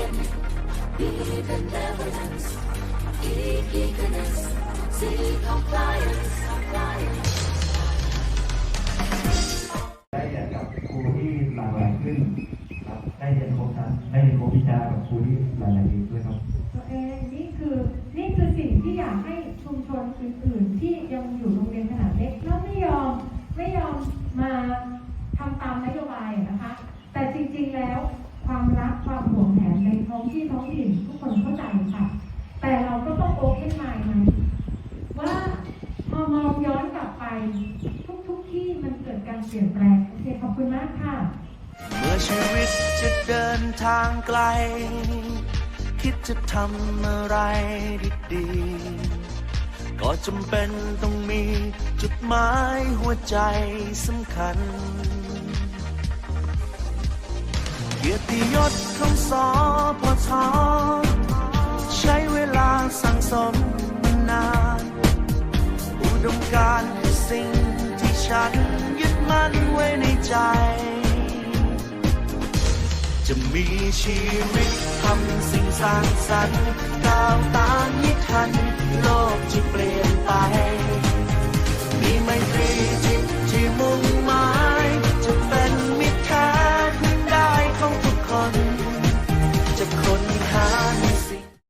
Even evidence, eagerness, see compliance, compliance. ได้เรียนกับครูที่หลากหลายขึ้นครับได้เรียนครบชั้นได้เรียนครบวิชากับครูที่หลายดีด้วยครับตัวเองนี่คือนี่คือสิ่งที่อยากให้ชุมชนอื่นๆที่ยังอยู่โรงเรียนขนาดเล็กแล้วไม่ยอมไม่ยอมมาทำตามนโยบายอะนะคะ แต่จริงๆแล้ว ความรักความห่วงแหนในท้องที่ท้องถิ่นทุกคนเข้าใจค่ะ แต่เราก็ต้องโอเพนไมล์มันว่าพอมองย้อนกลับไป ทุกๆที่มันเกิดการเปลี่ยนแปลงโอเคขอบคุณมากค่ะ เมื่อชีวิตจะเดินทางไกล คิดจะทำอะไรดีๆก็จำเป็นต้องมีจุดหมายหัวใจสำคัญ เกียรติยศของสอพอทอใช้เวลาสั่งสมมานาน อุดมการณ์คือสิ่งที่ฉันยึดมั่นไว้ในใจ จะมีชีวิตทำสิ่งสร้างสรรค์ก้าวตามนิทันโลก